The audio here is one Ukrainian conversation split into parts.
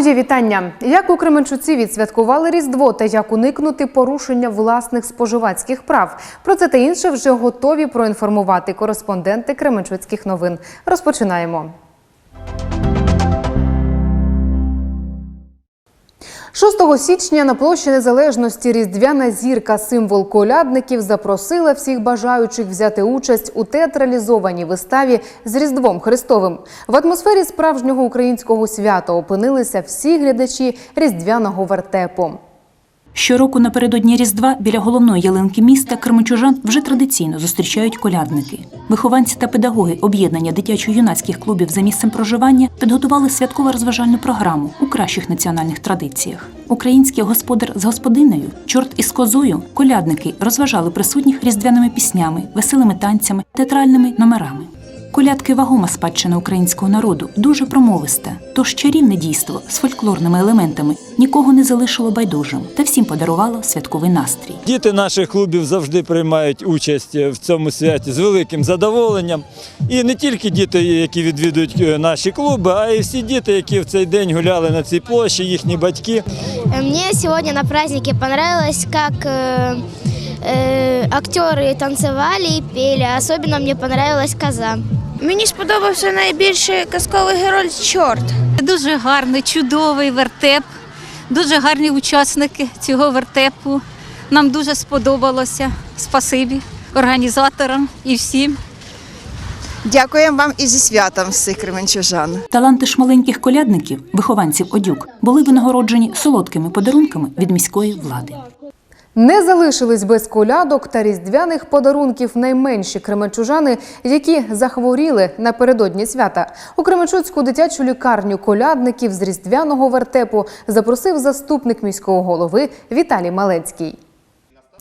Моє вітання. Як у Кременчуці відсвяткували Різдво та як уникнути порушення власних споживацьких прав? Про це та інше вже готові проінформувати кореспонденти Кременчуцьких новин. Розпочинаємо. 6 січня на площі Незалежності Різдвяна зірка, символ колядників, запросила всіх бажаючих взяти участь у театралізованій виставі з Різдвом Христовим. В атмосфері справжнього українського свята опинилися всі глядачі різдвяного вертепу. Щороку напередодні Різдва біля головної ялинки міста кременчужан вже традиційно зустрічають колядники. Вихованці та педагоги об'єднання дитячо-юнацьких клубів за місцем проживання підготували святково-розважальну програму у кращих національних традиціях. Український господар з господинею, чорт із козою, колядники розважали присутніх різдвяними піснями, веселими танцями, театральними номерами. Колядки вагома спадщина українського народу, дуже промовиста. Тож чарівне дійство з фольклорними елементами нікого не залишило байдужим та всім подарувало святковий настрій. Діти наших клубів завжди приймають участь в цьому святі з великим задоволенням. І не тільки діти, які відвідують е, наші клуби, а й всі діти, які в цей день гуляли на цій площі, їхні батьки. Мне сегодня на празднике понравилось, как э, э, актеры танцевали и пели. Особенно мне понравилась коза. Мені сподобався найбільше казковий герой чорт. Дуже гарний, чудовий вертеп, дуже гарні учасники цього вертепу. Нам дуже сподобалося. Спасибі організаторам і всім. Дякуємо вам і зі святом всіх кременчужан. Таланти ж маленьких колядників, вихованців одюк, були винагороджені солодкими подарунками від міської влади. Не залишились без колядок та різдвяних подарунків найменші кременчужани, які захворіли напередодні свята. У Кременчуцьку дитячу лікарню колядників з різдвяного вертепу запросив заступник міського голови Віталій Малецький.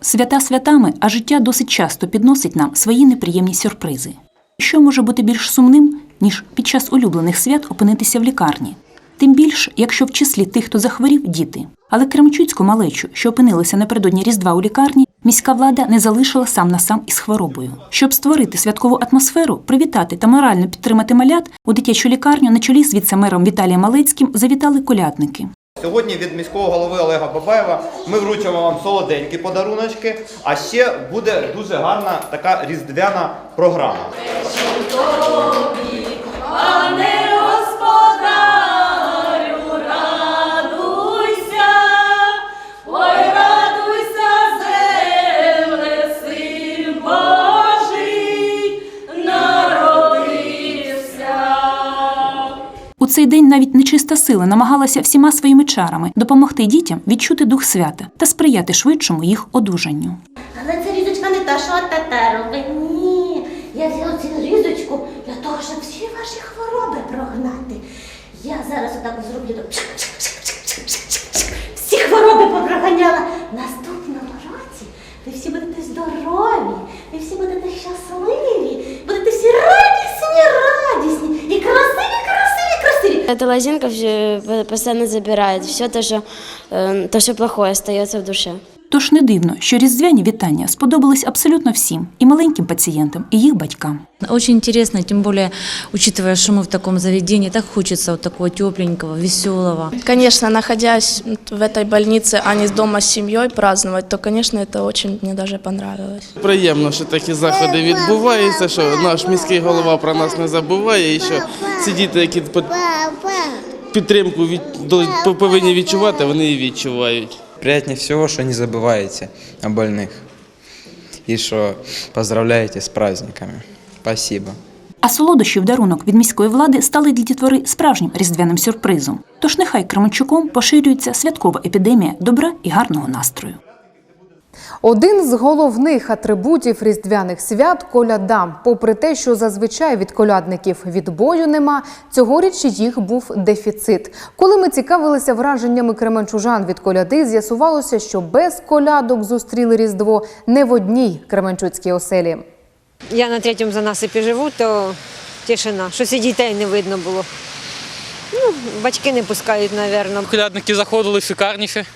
Свята святами, а життя досить часто підносить нам свої неприємні сюрпризи. Що може бути більш сумним, ніж під час улюблених свят опинитися в лікарні? Тим більш, якщо в числі тих, хто захворів, діти. Але Кремчуцьку малечу, що опинилися напередодні Різдва у лікарні, міська влада не залишила сам на сам із хворобою. Щоб створити святкову атмосферу, привітати та морально підтримати малят, у дитячу лікарню на чолі з віце-мером Віталієм Малецьким завітали колядники. Сьогодні від міського голови Олега Бабаєва ми вручимо вам солоденькі подаруночки, а ще буде дуже гарна така різдвяна програма. Цей день навіть нечиста сила намагалася всіма своїми чарами допомогти дітям відчути дух свята та сприяти швидшому їх одужанню. Але ця різочка не та, що тата робить. Ні. Я взяла цю різочку для того, щоб всі ваші хвороби прогнати. Я зараз отак зроблю. так. Всі хвороби попроганяла. В Наступному році ви всі будете здорові, ви всі будете щасливі, будете всі радісні, Эта лозинка всё постоянно забирает. Все то, что, э, то, что плохое остается в душе. Тож не дивно, що різдвяні вітання сподобались абсолютно всім і маленьким пацієнтам, і їх батькам. Очень интересно, тем более, учитывая, что мы в таком заведении, так хочется вот такого тепленького, веселого. Конечно, находясь в этой больнице, а не дома с семьей праздновать, то, конечно, это очень мне даже понравилось. Приємно, що такі заходи відбуваються, що наш міський голова про нас не забуває, і що ці діти, які під- підтримку від, до- повинні відчувати, вони її відчувають. Приятнее всего, что не забываете о больных. И что поздравляете с праздниками. Спасибо. А солодощі в дарунок від міської влади стали для дітвори справжнім різдвяним сюрпризом. Тож нехай Кременчуком поширюється святкова епідемія добра і гарного настрою. Один з головних атрибутів різдвяних свят коляда. Попри те, що зазвичай від колядників відбою нема, цьогоріч їх був дефіцит. Коли ми цікавилися враженнями кременчужан від коляди, з'ясувалося, що без колядок зустріли різдво не в одній кременчуцькій оселі. Я на третьому занасипі живу, то тишина. Щось і дітей не видно було. Ну, батьки не пускають, мабуть. Колядники заходили шикарніше,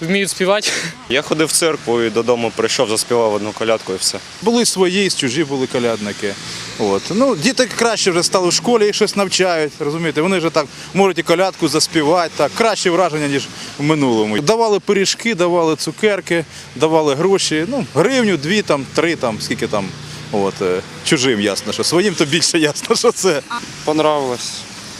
вміють співати. Я ходив в церкву і додому прийшов, заспівав одну колядку і все. Були свої, і чужі були колядники. От. Ну, діти краще вже стали в школі, їх щось навчають. Розумієте, вони вже так можуть і колядку заспівати, так, краще враження, ніж в минулому. Давали пиріжки, давали цукерки, давали гроші, ну, гривню, дві, там, три, там, скільки там. От, е, чужим ясно, що своїм то більше ясно, що це. Понравилось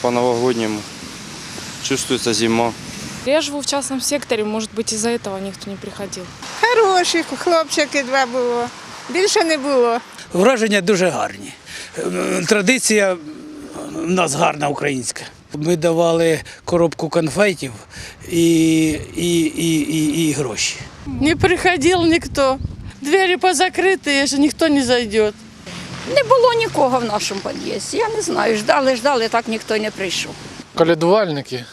по-новогодньому. Чувствується зима. Я живу в частном секторе, может быть, из-за этого никто не приходил. Хороші хлопчики два було. Більше не було. Враження дуже гарні. Ем, Традиція в нас гарна українська. Ми давали коробку конфетів і, і, і, і, і гроші. Не приходил никто. Двери позакрыты, же никто не зайдет. Не було нікого в нашому під'їзді. Я не знаю, ждали, ждали, так ніхто не прийшов. Колядувальники.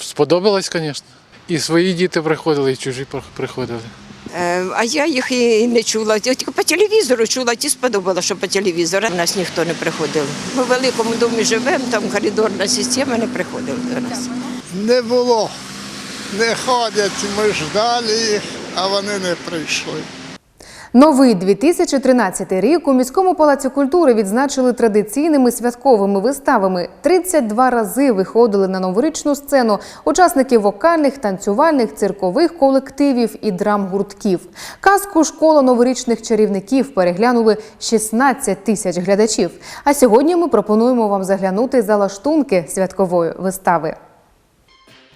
Сподобалось, звісно. І свої діти приходили, і чужі приходили. А я їх і не чула. Тільки по телевізору чула, ті сподобалося, що по телевізору. У нас ніхто не приходив. Ми в великому домі живемо, там коридорна система не приходила до нас. Не було. Не ходять, ми ждали їх, а вони не прийшли. Новий 2013 рік у міському палаці культури відзначили традиційними святковими виставами. 32 рази виходили на новорічну сцену учасники вокальних, танцювальних, циркових колективів і драм-гуртків. Казку школа новорічних чарівників переглянули 16 тисяч глядачів. А сьогодні ми пропонуємо вам заглянути за лаштунки святкової вистави.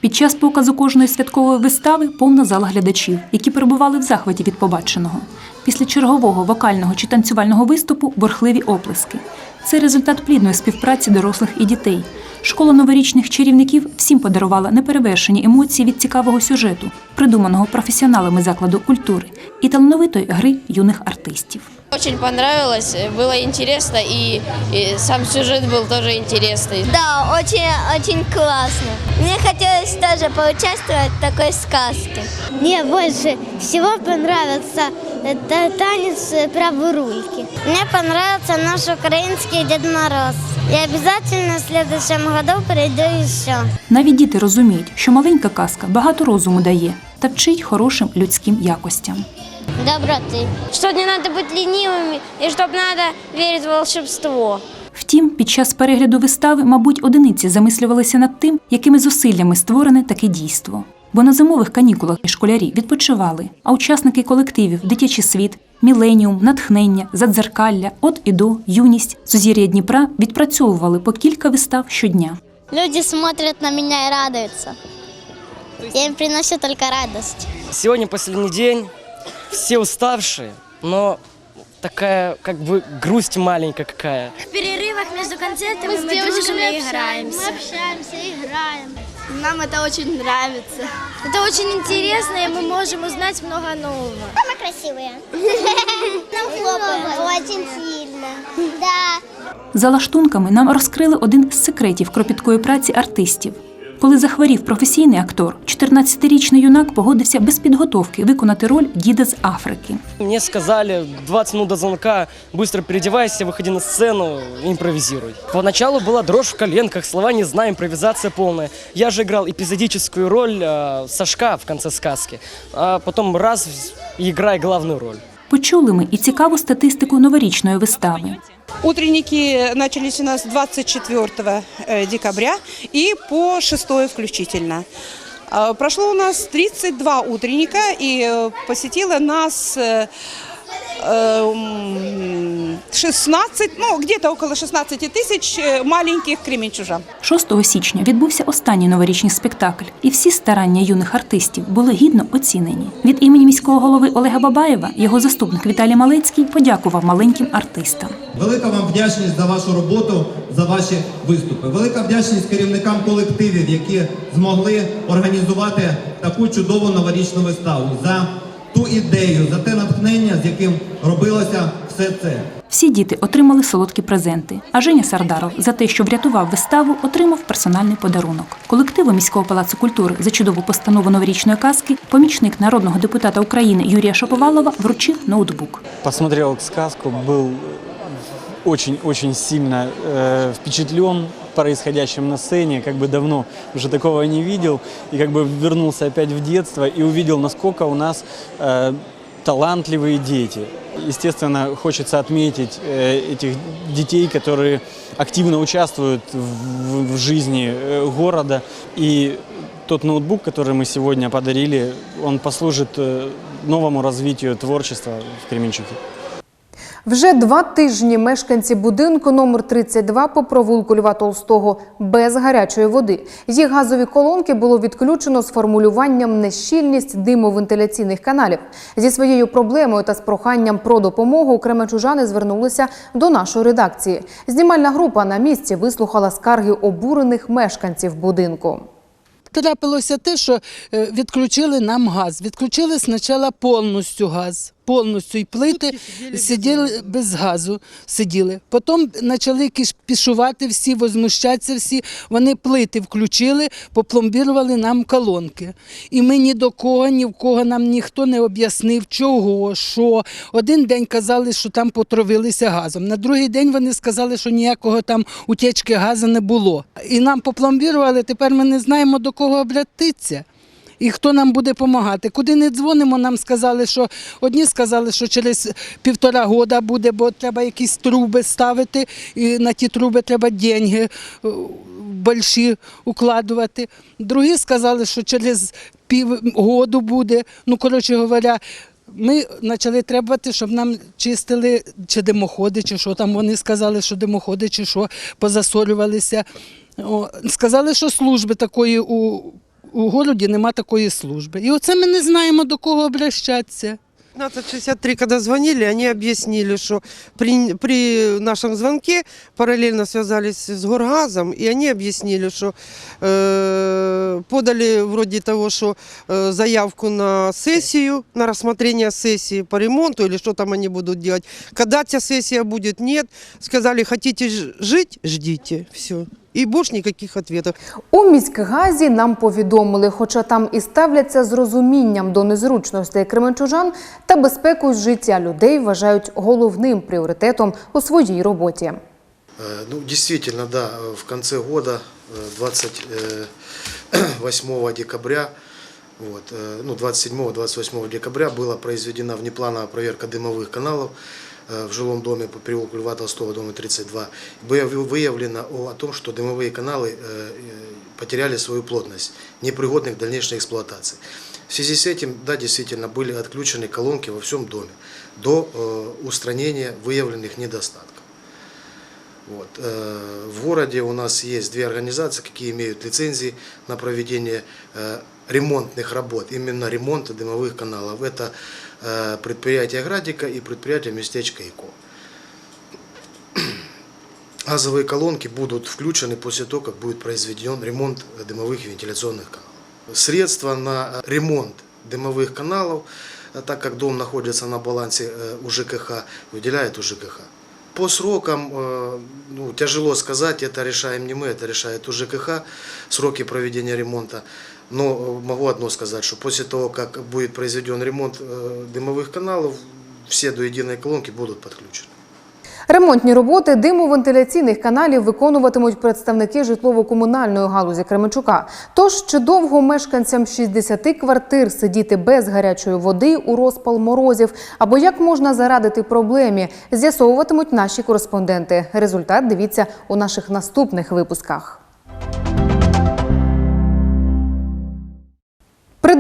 Під час показу кожної святкової вистави повна зала глядачів, які перебували в захваті від побаченого. Після чергового вокального чи танцювального виступу борхливі оплески. Це результат плідної співпраці дорослих і дітей. Школа новорічних чарівників всім подарувала неперевершені емоції від цікавого сюжету, придуманого професіоналами закладу культури і талановитої гри юних артистів. Очень понравилось, было интересно и, и сам сюжет был тоже интересный. Да, очень, очень классно. Мне хотелось тоже поучаствовать в такой сказке. Мне больше всего понравился это танец про бурульки. Мне понравился наш украинский Дед Мороз. И обязательно в следующем году приду еще. Навіть діти розуміють, що маленька казка багато розуму дає та вчить хорошим людським якостям. Доброты. Что не надо быть ленивыми и чтобы надо верить в волшебство. Втім, під час перегляду вистави, мабуть, одиниці замислювалися над тим, якими зусиллями створене таке дійство. Бо на зимових канікулах школярі відпочивали, а учасники колективів Дитячий світ, Міленіум, Натхнення, Задзеркалля, От і до, Юність, Сузір'я Дніпра відпрацьовували по кілька вистав щодня. Люди смотрят на меня и радуются. Я им приношу только радость. Сегодня последний день, все уставшие, но такая как бы грусть маленькая какая. В перерывах между концертами мы, дружим и играемся. Мы общаемся, играем. Нам это очень нравится. Это очень интересно, и мы можем узнать много нового. Мы красивые. Нам хлопаем. Очень сильно. Да. За лаштунками нам розкрили один з секретів кропіткої праці артистів. Коли захворів професійний актор, 14-річний юнак погодився без підготовки виконати роль діда з Африки. Мне сказали 20 минут до звонка, быстро переодевайся, выходи на сцену, импровизируй. Поначалу была дрожь в коленках, слова не знаю, импровизация полная. Я же играл эпизодическую роль э, Сашка в конце сказки, а потом раз и играй главную роль. Почули ми і цікаву статистику новорічної вистави. Утренники начались у нас 24 э, декабря и по 6 включительно. А, Прошло у нас 32 утренника и э, посетило нас э, э, м, 16, ну где-то около 16 тысяч э, маленьких кременчужан. 6 січня відбувся останній новорічний спектакль, і всі старання юних артистів були гідно оцінені. Від імені міського голови Олега Бабаєва його заступник Віталій Малецький подякував маленьким артистам. Велика вам вдячність за вашу роботу, за ваші виступи. Велика вдячність керівникам колективів, які змогли організувати таку чудову новорічну виставу, за ту ідею, за те натхнення, з яким робилося все це. Всі діти отримали солодкі презенти. А Женя Сардаров за те, що врятував виставу, отримав персональний подарунок. Колективу міського палацу культури за чудову постанову новорічної казки помічник народного депутата України Юрія Шаповалова вручив ноутбук. Посмотрел сказку, был очень-очень сильно э, впечатлен происходящим на сцене, как бы давно уже такого не видел, и как бы вернулся опять в детство и увидел, насколько у нас э, талантливые дети. Естественно, хочется отметить э, этих детей, которые активно участвуют в, жизни э, города. И тот ноутбук, который мы сегодня подарили, он послужит э, новому развитию творчества в Кременчуке. Вже два тижні мешканці будинку номер 32 по провулку Льва Толстого без гарячої води. Їх газові колонки було відключено з формулюванням нещільність димовентиляційних каналів. Зі своєю проблемою та з проханням про допомогу кременчужани звернулися до нашої редакції. Знімальна група на місці вислухала скарги обурених мешканців будинку. Трапилося те, що е, відключили нам газ. Відключили спочатку повністю газ. Повністю і плити сиділи без газу, сиділи. Потім почали пішувати всі, возмущатися всі. Вони плити включили, попломбірували нам колонки. І ми ні до кого, ні в кого нам ніхто не об'яснив, чого, що. Один день казали, що там потравилися газом. На другий день вони сказали, що ніякого там утечки газу не було. І нам попломбірували, тепер ми не знаємо до кого обратитися. І хто нам буде допомагати? Куди не дзвонимо, нам сказали, що одні сказали, що через півтора года буде, бо треба якісь труби ставити, і на ті труби треба деньги е, більші укладувати. Другі сказали, що через півгоду буде. Ну, коротше говоря, ми почали требувати, щоб нам чистили чи димоходи, чи що там вони сказали, що димоходи, чи що позасолювалися. Сказали, що служби такої у, у городі нема такої служби. І оце ми не знаємо до кого обращатися. 1563, когда звонили, они объяснили, что при, при нашем звонке параллельно связались с Горгазом, и они объяснили, что э, подали вроде того, что э, заявку на сессию, на рассмотрение сессии по ремонту или что там они будут делать. Когда эта сессия будет, нет. Сказали, хотите ж- жить, ждите. Все. И больше никаких ответов. У міськгазі нам повідомили, хоча там і ставляться з розумінням до незручностей кременчужан та безпеку життя людей вважають головним пріоритетом у своїй роботі. Э, Ну, действительно, да, в конце года, э, 28 декабря, вот, э, ну, 27-28 декабря была произведена внеплановая проверка дымовых каналов э, В жилом доме по переулку Льва Толстого, дома 32. Было Выявлено о том, что дымовые каналы э, э, потеряли свою плотность, непригодны к дальнейшей эксплуатации. В связи с этим, да, действительно, были отключены колонки во всем доме до э, устранения выявленных недостатков. Вот. э, В городе у нас есть две организации, какие имеют лицензии на проведение э, ремонтных работ, именно ремонта дымовых каналов. Это э, предприятие Градика и предприятие местечко ИКО. Газовые колонки будут включены после того, как будет произведен ремонт дымовых и вентиляционных каналов. Средства на ремонт дымовых каналов, э, так как дом находится на балансе э, у ЖКХ, выделяет у ЖКХ. По срокам, э, ну, тяжело сказать, это решаем не мы, это решает УЖКХ, сроки проведения ремонта. Но э, могу одно сказать, что после того, как будет произведен ремонт э, дымовых каналов, все до единой колонки будут подключены. Ремонтні роботи димовентиляційних каналів виконуватимуть представники житлово-комунальної галузі Кременчука. Тож чи довго мешканцям 60 квартир сидіти без гарячої води у розпал морозів, або як можна зарадити проблемі, з'ясовуватимуть наші кореспонденти. Результат дивіться у наших наступних випусках.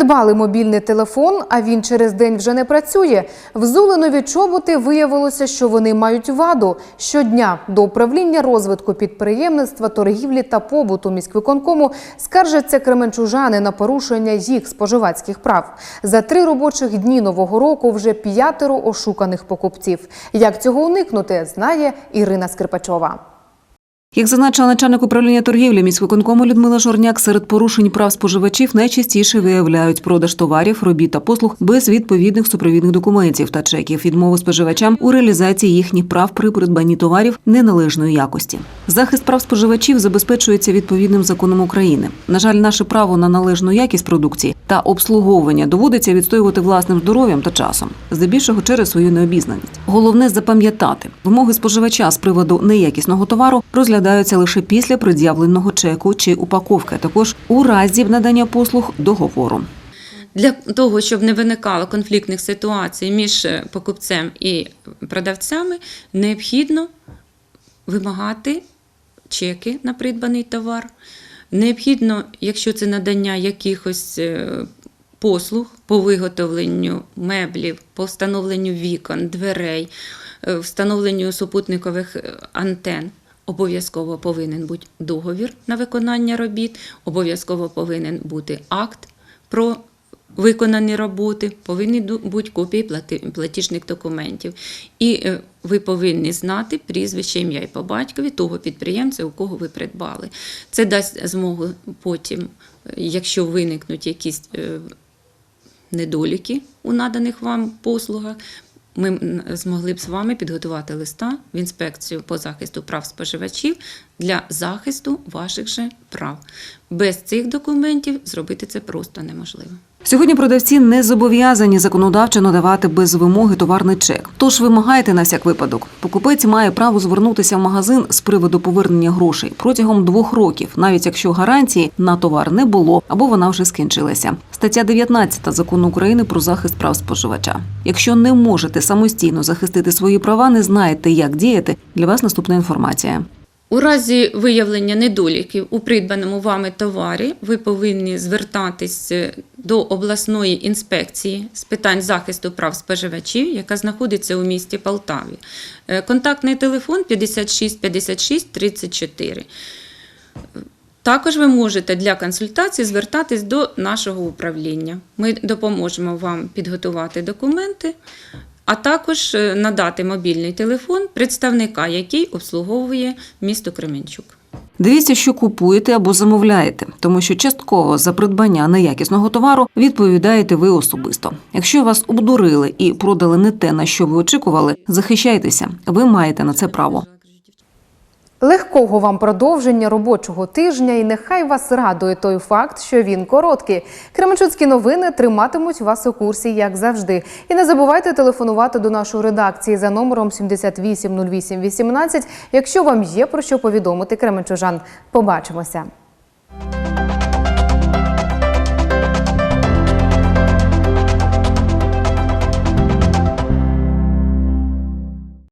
Придбали мобільний телефон, а він через день вже не працює. Взули нові чоботи, виявилося, що вони мають ваду. Щодня до управління розвитку підприємництва, торгівлі та побуту міськвиконкому скаржаться кременчужани на порушення їх споживацьких прав. За три робочих дні нового року вже п'ятеро ошуканих покупців. Як цього уникнути, знає Ірина Скрипачова. Як зазначила начальник управління торгівлі міськвиконкому Людмила Жорняк, серед порушень прав споживачів найчастіше виявляють продаж товарів, робіт та послуг без відповідних супровідних документів та чеків, відмову споживачам у реалізації їхніх прав при придбанні товарів неналежної якості. Захист прав споживачів забезпечується відповідним законом України. На жаль, наше право на належну якість продукції та обслуговування доводиться відстоювати власним здоров'ям та часом, здебільшого через свою необізнаність. Головне запам'ятати вимоги споживача з приводу неякісного товару розглядати складаються лише після пред'явленого чеку чи упаковки, а також у разі надання послуг договору. Для того, щоб не виникало конфліктних ситуацій між е, покупцем і продавцями, необхідно вимагати чеки на придбаний товар. Необхідно, якщо це надання якихось е, послуг по виготовленню меблів, по встановленню вікон, дверей, е, встановленню супутникових антен. Обов'язково повинен бути договір на виконання робіт, обов'язково повинен бути акт про виконані роботи, повинні бути копії платіжних документів. І е, ви повинні знати прізвище, ім'я і по батькові того підприємця, у кого ви придбали. Це дасть змогу потім, е, якщо виникнуть якісь е, недоліки у наданих вам послугах. Ми змогли б з вами підготувати листа в інспекцію по захисту прав споживачів для захисту ваших же прав. Без цих документів зробити це просто неможливо. Сьогодні продавці не зобов'язані законодавчо надавати без вимоги товарний чек. Тож вимагайте на всяк випадок. Покупець має право звернутися в магазин з приводу повернення грошей протягом двох років, навіть якщо гарантії на товар не було або вона вже скінчилася. Стаття 19 закону України про захист прав споживача. Якщо не можете самостійно захистити свої права, не знаєте, як діяти. Для вас наступна інформація. У разі виявлення недоліків у придбаному вами товарі ви повинні звертатись е, до обласної інспекції з питань захисту прав споживачів, яка знаходиться у місті Полтаві. Е, Контактний телефон 56 56 34. Також ви можете для консультації звертатись до нашого управління. Ми допоможемо вам підготувати документи, а також е, надати мобільний телефон представника, який обслуговує місто Кременчук. Дивіться, що купуєте або замовляєте, тому що частково за придбання неякісного товару відповідаєте ви особисто. Якщо вас обдурили і продали не те, на що ви очікували, захищайтеся. Ви маєте на це право. Легкого вам продовження робочого тижня, і нехай вас радує той факт, що він короткий. Кременчуцькі новини триматимуть вас у курсі, як завжди. І не забувайте телефонувати до нашої редакції за номером 780818, якщо вам є про що повідомити кременчужан. Побачимося.